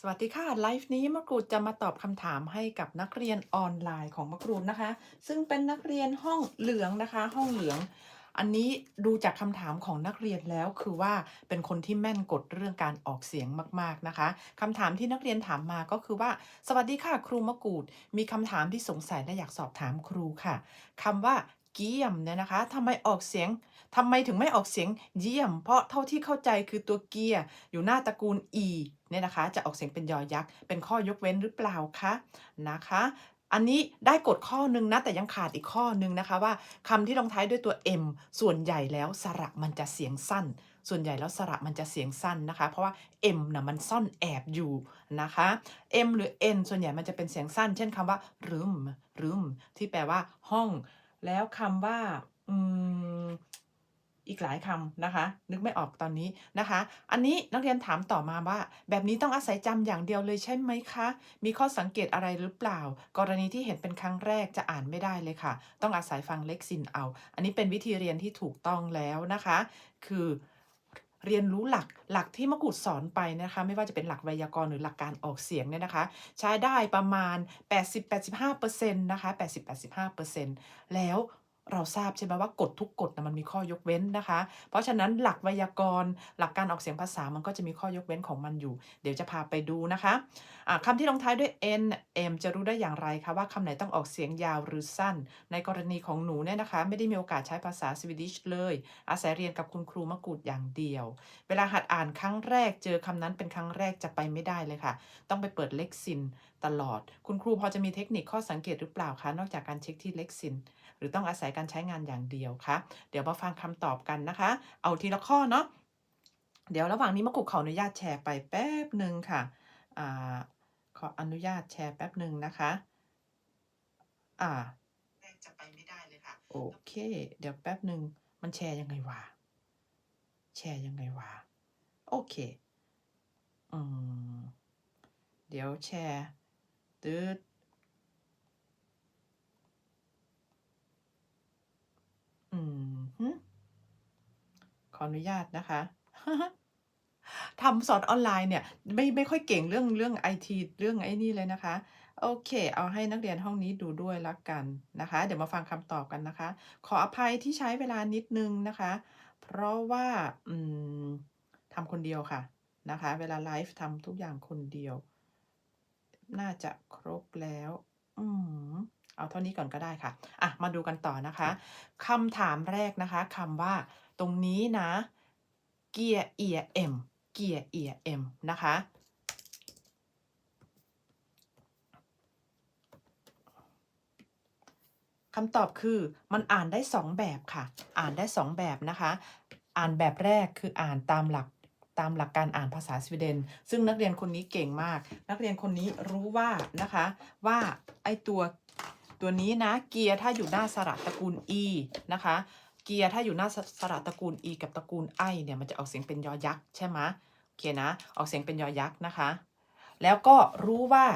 สวัสดีค่ะ ไลฟ์นี้มะกรูดจะมาตอบคำถามให้กับนักเรียนออนไลน์ของมะกรูดนะคะ ซึ่งเป็นนักเรียนห้องเหลืองนะคะ ห้องเหลือง อันนี้ดูจากคำถามของนักเรียนแล้วคือว่าเป็นคนที่แม่นกดเรื่องการออกเสียงมากๆนะคะคำถามที่นักเรียนถามมาก็คือว่า สวัสดีค่ะครูมะกรูด มีคำถามที่สงสัยและอยากสอบถามครูค่ะคำว่า เกียมเนี่ยนะคะทำไมออกเสียงทำไมถึงไม่ออกเสียงเยี่ยม เพราะเท่าที่เข้าใจคือตัวเกียร์อยู่หน้าตระกูล e เนี่ยนะคะ จะออกเสียงเป็นยอยักษ์ เป็นข้อยกเว้นหรือเปล่าคะนะคะอันนี้ได้กฎข้อหนึ่งนะ แต่ยังขาดอีกข้อหนึ่งนะคะว่าคำที่ลงท้ายด้วยตัว m ส่วนใหญ่แล้วสระมันจะเสียงสั้น ส่วนใหญ่แล้วสระมันจะเสียงสั้นนะคะ เพราะว่า m นะมันซ่อนแอบอยู่นะคะ m หรือ n ส่วนใหญ่มันจะเป็นเสียงสั้น เช่นคำว่า room room ที่แปลว่าห้อง แล้วคำว่าอืมอีกหลายคำนะคะ นึกไม่ออกตอนนี้นะคะ อันนี้นักเรียนถามต่อมาว่า แบบนี้ต้องอาศัยจำอย่างเดียวเลยใช่ไหมคะ มีข้อสังเกตอะไรหรือเปล่า กรณีที่เห็นเป็นครั้งแรกจะอ่านไม่ได้เลยค่ะ ต้องอาศัยฟังเล็กซินเอา อันนี้เป็นวิธีเรียนที่ถูกต้องแล้วนะคะ คือ เรียนรู้หลักหลักที่มะกรูดสอนไปนะคะ ไม่ว่าจะเป็นหลักไวยากรณ์หรือหลักการออกเสียงเนี่ยนะคะ ใช้ได้ประมาณ 80-85%นะคะ 80-85%แล้ว เราทราบใช่ไหมว่ากฎทุกกฎนะมันมีข้อยกเว้นนะคะ เพราะฉะนั้นหลักไวยากรณ์ หลักการออกเสียงภาษามันก็จะมีข้อยกเว้นของมันอยู่ เดี๋ยวจะพาไปดูนะคะะคำที่ลงท้ายด้วย n m จะรู้ได้อย่างไรคะว่าคำไหนต้องออกเสียงยาวหรือสั้น ในกรณีของหนูเนี่ยนะคะ ไม่ได้มีโอกาสใช้ภาษาสวีดิชเลย อาศัยเรียนกับคุณครูมะกูดอย่างเดียว เวลาหัดอ่านครั้งแรกเจอคำนั้นเป็นครั้งแรกจะไปไม่ได้เลยค่ะ ต้องไปเปิดเล็กซินตลอด คุณครูพอจะมีเทคนิคข้อสังเกตหรือเปล่าคะนอกจากการเช็คที่เล็กซิน รือต้องอาศัยการใช้งานอย่างเดียวคะเดี๋ยวมาฟังคำตอบกันนะคะ เอาทีละข้อเนาะเดี๋ยวระหว่างนี้มะกรูดขออนุญาตแชร์ไปแป๊บหนึ่งค่ะอ่าขออนุญาตแชร์แป๊บหนึ่งนะคะอ่าแรกจะไปไม่ได้เลยค่ะโอเค เดี๋ยวแป๊บหนึ่งมันแชร์ยังไงวะแชร์ยังไงวะโอเคอืมเดี๋ยวแชร์ตืด อืมขออนุญาตนะคะทำสอนออนไลน์เนี่ย ไม่ไม่ค่อยเก่งเรื่องเรื่องไอทีเรื่องไอ้นี่เลยนะคะ โอเค เอาให้นักเรียนห้องนี้ดูด้วยละกันนะคะ เดี๋ยวมาฟังคำตอบกันนะคะ ขออภัยที่ใช้เวลานิดนึงนะคะ เพราะว่าอืมทำคนเดียวค่ะนะคะ เวลาไลฟ์ทำทุกอย่างคนเดียว น่าจะครบแล้ว อืม เอาเท่านี้ก่อนก็ได้ค่ะอะ มาดูกันต่อนะคะคำถามแรกนะคะคำว่าตรงนี้นะ เกียร์เอียเอ็มเกียร์เอียเอ็มนะคะคำตอบคือมันอ่านได้สองแบบค่ะ อ่านได้สองแบบนะคะ อ่านแบบแรกคืออ่านตามหลักตามหลักการอ่านภาษาสวีเดน ซึ่งนักเรียนคนนี้เก่งมาก นักเรียนคนนี้รู้ว่านะคะว่าไอตัว ตัวนี้นะเกียร์ถ้าอยู่หน้าสระตระกูล e นะคะ เกียร์ถ้าอยู่หน้าสระตระกูล e กับตระกูลไอเนี่ยมันจะออกเสียงเป็นยอยักษ์ใช่ไหมโอเคนะออกเสียงเป็นยอยักษ์นะคะ แล้วก็รู้ว่า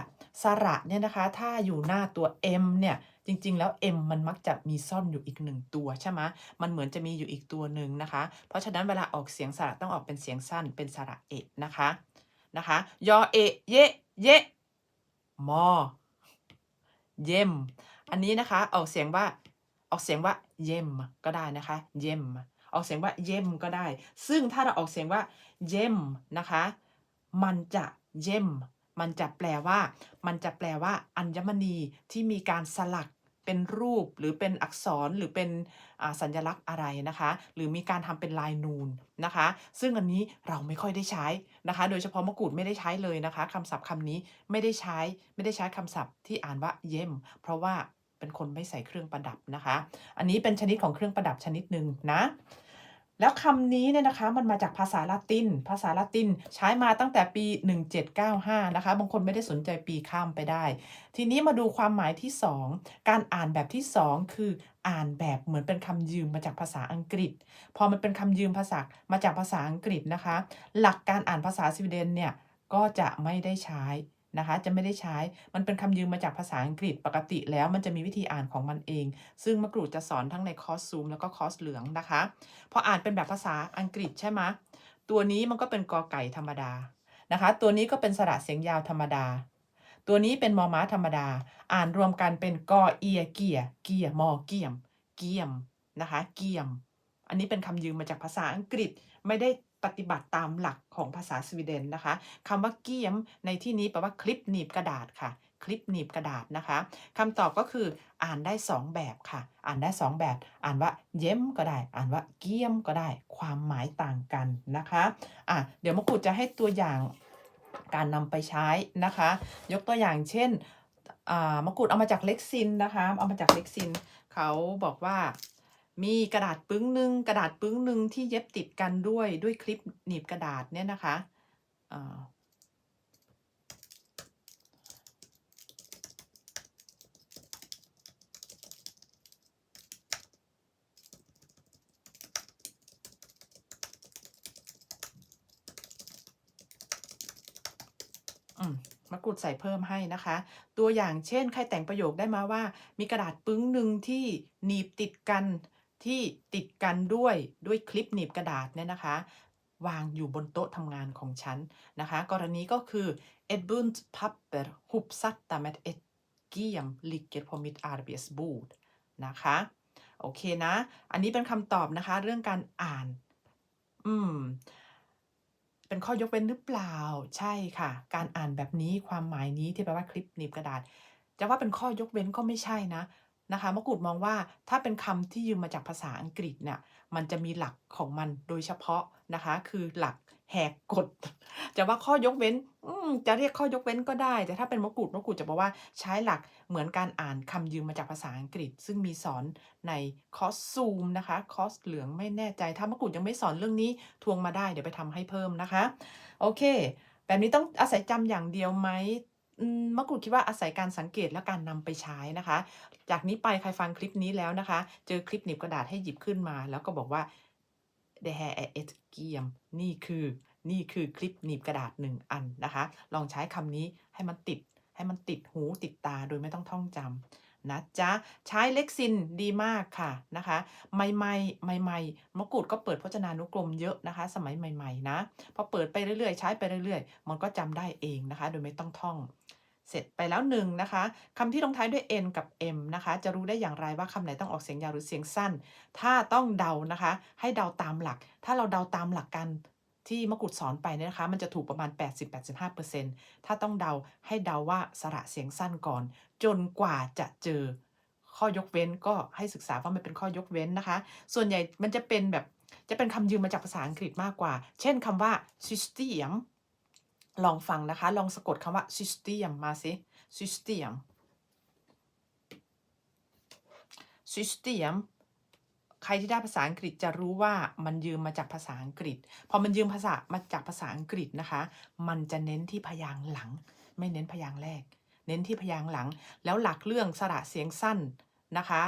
สระเนี่ยนะคะ ถ้าอยู่หน้าตัว m เนี่ยจริง ๆ แล้ว m มันมักจะมีซ่อนอยู่อีกหนึ่งตัวใช่ไหมมันเหมือนจะมีอยู่อีกตัวหนึ่งนะคะ เพราะฉะนั้นเวลาออกเสียงสระต้องออกเป็นเสียงสั้นเป็นสระเอะนะคะนะคะยอเอะเยเยมอเยม อันนี้นะคะออกเสียงว่าออกเสียงว่าเยมก็ได้นะคะเยมออกเสียงว่าเยมก็ได้ ซึ่งถ้าเราออกเสียงว่าเยมนะคะ มันจะเยมมันจะแปลว่า มันจะแปลว่า อัญมณีที่มีการสลักเป็นรูปหรือเป็นอักษรหรือเป็นสัญลักษณ์อะไรนะคะ หรือมีการทำเป็นลายนูนนะคะ ซึ่งอันนี้เราไม่ค่อยได้ใช้นะคะ โดยเฉพาะมะกรูดไม่ได้ใช้เลยนะคะคำศัพท์คำนี้ไม่ได้ใช้ไม่ได้ใช้คำศัพท์ที่อ่านว่าเย่มเพราะว่า เป็นคนไม่ใส่เครื่องประดับนะคะ อันนี้เป็นชนิดของเครื่องประดับชนิดหนึ่งนะ แล้วคำนี้เนี่ยนะคะมันมาจากภาษาละติน ภาษาละตินใช้มาตั้งแต่ปี 1795 นะคะ บางคนไม่ได้สนใจปีข้ามไปได้ ทีนี้มาดูความหมายที่ 2 การอ่านแบบที่ 2 คืออ่านแบบเหมือนเป็นคำยืมมาจากภาษาอังกฤษ พอมันเป็นคำยืมภาษามาจากภาษาอังกฤษนะคะ หลักการอ่านภาษาสวีเดนเนี่ยก็จะไม่ได้ใช้ นะคะ จะไม่ได้ใช้ มันเป็นคำยืมมาจากภาษาอังกฤษปกติแล้วมันจะมีวิธีอ่านของมันเอง ซึ่งมะกรูดจะสอนทั้งในคอร์สซูมแล้วก็คอร์สเหลืองนะคะ พออ่านเป็นแบบภาษาอังกฤษใช่ไหมตัวนี้มันก็เป็นกอไก่ธรรมดานะคะ ตัวนี้ก็เป็นสระเสียงยาวธรรมดา ตัวนี้เป็นมอม้าธรรมดา อ่านรวมกันเป็นกอเอียเกียเกียมอเกียม เกียมนะคะ เกียม อันนี้เป็นคำยืมมาจากภาษาอังกฤษไม่ได้ ปฏิบัติตามหลักของภาษาสวีเดนนะคะคำว่าเกียมในที่นี้แปลว่าคลิปหนีบกระดาษค่ะ คลิปหนีบกระดาษนะคะคำตอบก็คืออ่านได้ 2 แบบค่ะ อ่านได้ 2 แบบ อ่านว่าเย้มก็ได้ อ่านว่าเกียมก็ได้ ความหมายต่างกันนะคะอะเดี๋ยวมะกรูดจะให้ตัวอย่างการนำไปใช้นะคะ ยกตัวอย่างเช่นอ่ามะกรูดเอามาจากเล็กซินนะคะ เอามาจากเล็กซิน เขาบอกว่า มีกระดาษปึ้งหนึ่งกระดาษปึ้งหนึ่งที่เย็บติดกันด้วยด้วยคลิปหนีบกระดาษเนี่ยนะคะอืมมะกรูดใส่เพิ่มให้นะคะ ตัวอย่างเช่น ใครแต่งประโยคได้มาว่า มีกระดาษปึ้งหนึ่งที่หนีบติดกัน ที่ติดกันด้วยด้วยคลิปหนีบกระดาษเนี่ยนะคะ วางอยู่บนโต๊ะทำงานของฉันนะคะ กรณีก็คือ ett bunt papper hopsatta med ett gem ligger på mitt arbetsbord นะคะ โอเคนะ อันนี้เป็นคำตอบนะคะ เรื่องการอ่าน อืม เป็นข้อยกเว้นหรือเปล่า ใช่ค่ะ การอ่านแบบนี้ความหมายนี้ที่แปลว่าคลิปหนีบกระดาษ จะว่าเป็นข้อยกเว้นก็ไม่ใช่นะ นะคะมะกรูดมองว่าถ้าเป็นคำที่ยืมมาจากภาษาอังกฤษเนี่ยมันจะมีหลักของมันโดยเฉพาะนะคะ คือหลักแหกกฎจะว่าข้อยกเว้นจะเรียกข้อยกเว้นก็ได้ แต่ถ้าเป็นมะกรูดมะกรูดจะบอกว่าใช้หลักเหมือนการอ่านคำยืมมาจากภาษาอังกฤษ ซึ่งมีสอนในคอสซูมนะคะคอสเหลืองไม่แน่ใจ ถ้ามะกรูดยังไม่สอนเรื่องนี้ทวงมาได้เดี๋ยวไปทำให้เพิ่มนะคะ โอเค แบบนี้ต้องอาศัยจำอย่างเดียวไหม มะกรูดคิดว่าอาศัยการสังเกตและการนำไปใช้นะคะ จากนี้ไปใครฟังคลิปนี้แล้วนะคะ เจอคลิปหนีบกระดาษให้หยิบขึ้นมา แล้วก็บอกว่า det här är ett gem นี่คือนี่คือคลิปหนีบกระดาษหนึ่งอันนะคะ ลองใช้คำนี้ให้มันติดให้มันติดหูติดตาโดยไม่ต้องท่องจำ นะจ๊ะ ใช้เล็กซินดีมากค่ะนะคะใหม่ๆใหม่ๆมะกรูดก็เปิดพจนานุกรมเยอะนะคะ สมัยใหม่ๆนะพอเปิดไปเรื่อยๆ ใช้ไปเรื่อยๆ มันก็จำได้เองนะคะ โดยไม่ต้องท่องเสร็จไปแล้วหนึ่งนะคะคำที่ลงท้ายด้วย n กับ m นะคะ จะรู้ได้อย่างไรว่าคำไหนต้องออกเสียงยาวหรือเสียงสั้น ถ้าต้องเดานะคะ ให้เดาตามหลัก ถ้าเราเดาตามหลักการ ที่มะกรูดสอนไปเนี่ยนะคะ มันจะถูกประมาณ 80-85%ถ้าต้องเดาให้เดาว่าสระเสียงสั้นก่อน จนกว่าจะเจอข้อยกเว้นก็ให้ศึกษาว่ามันเป็นข้อยกเว้นนะคะ ส่วนใหญ่มันจะเป็นแบบจะเป็นคำยืมมาจากภาษาอังกฤษมากกว่า เช่นคำว่า system ลองฟังนะคะ ลองสะกดคำว่า system มาสิ system system ใครที่ได้ภาษาอังกฤษจะรู้ว่ามันยืมมาจากภาษาอังกฤษ พอมันยืมภาษามาจากภาษาอังกฤษนะคะ มันจะเน้นที่พยางค์หลัง ไม่เน้นพยางค์แรก เน้นที่พยางค์หลัง แล้วหลักเรื่องสระเสียงสั้นนะคะ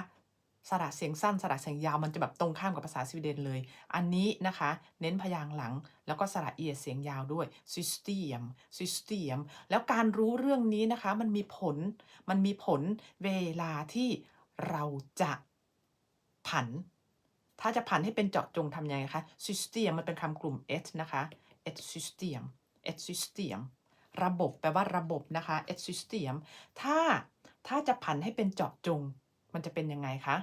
สระเสียงสั้นสระเสียงยาวมันจะแบบตรงข้ามกับภาษาสวีเดนเลย อันนี้นะคะ เน้นพยางหลัง แล้วก็สระเอียดเสียงยาวด้วย system system แล้วการรู้เรื่องนี้นะคะ มันมีผล มันมีผลเวลาที่เราจะผัน ถ้าจะผันให้เป็นเจาะจงทำยังไงคะ system มันเป็นคำกลุ่ม et นะคะ et system et system ระบบแปลว่าระบบนะคะ et system ถ้าถ้าจะผันให้เป็นเจาะจง มันจะเป็นยังไงคะ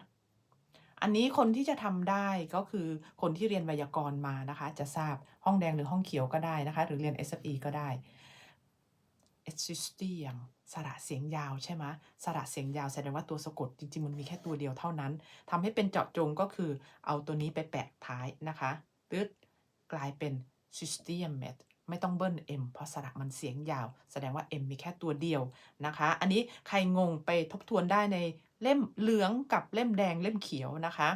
อันนี้คนที่จะทำได้ก็คือคนที่เรียนไวยากรณ์มานะคะ จะทราบห้องแดงหรือห้องเขียวก็ได้นะคะ หรือเรียน SFE ก็ได้ et system สระเสียงยาวใช่ไหมสระเสียงยาวแสดงว่าตัวสะกดจริงๆ มันมีแค่ตัวเดียวเท่านั้นทำให้เป็นเจาะจงก็คือเอาตัวนี้ไปแปะท้ายนะคะตึ๊ดกลายเป็น system met ไม่ต้องเบิ้ล m เพราะสระมันเสียงยาว แสดงว่า m มีแค่ตัวเดียวนะคะ อันนี้ใครงงไปทบทวนได้ในเล่มเหลืองกับเล่มแดงเล่มเขียวนะคะ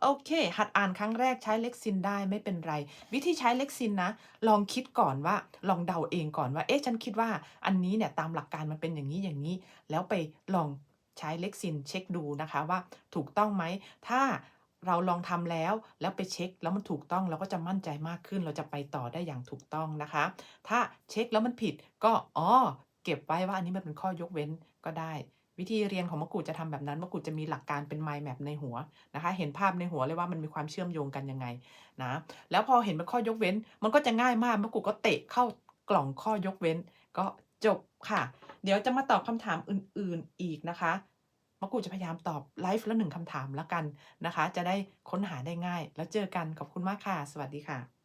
โอเค หัดอ่านครั้งแรกใช้เล็กซินได้ไม่เป็นไร วิธีใช้เล็กซินนะ ลองคิดก่อนว่า ลองเดาเองก่อนว่า เอ๊ะ ฉันคิดว่าอันนี้เนี่ยตามหลักการมันเป็นอย่างนี้อย่างนี้ แล้วไปลองใช้เล็กซินเช็คดูนะคะว่าถูกต้องไหม ถ้าเราลองทำแล้วแล้วไปเช็คแล้วมันถูกต้องเราก็จะมั่นใจมากขึ้น เราจะไปต่อได้อย่างถูกต้องนะคะ ถ้าเช็คแล้วมันผิดก็อ๋อเก็บไว้ว่าอันนี้มันเป็นข้อยกเว้นก็ได้ วิธีเรียนของมะกรูดจะทำแบบนั้นมะกรูดจะมีหลักการเป็นไมล์แมปในหัวนะคะ เห็นภาพในหัวเลยว่ามันมีความเชื่อมโยงกันยังไงนะแล้วพอเห็นเป็นข้อยกเว้น มันก็จะง่ายมากมะกรูดก็เตะเข้ากล่องข้อยกเว้น ก็จบค่ะ เดี๋ยวจะมาตอบคำถามอื่นๆอีกนะคะมะกรูดจะพยายามตอบไลฟ์ละหนึ่งคำถามละกันนะคะ จะได้ค้นหาได้ง่าย แล้วเจอกันขอบคุณมากค่ะ สวัสดีค่ะ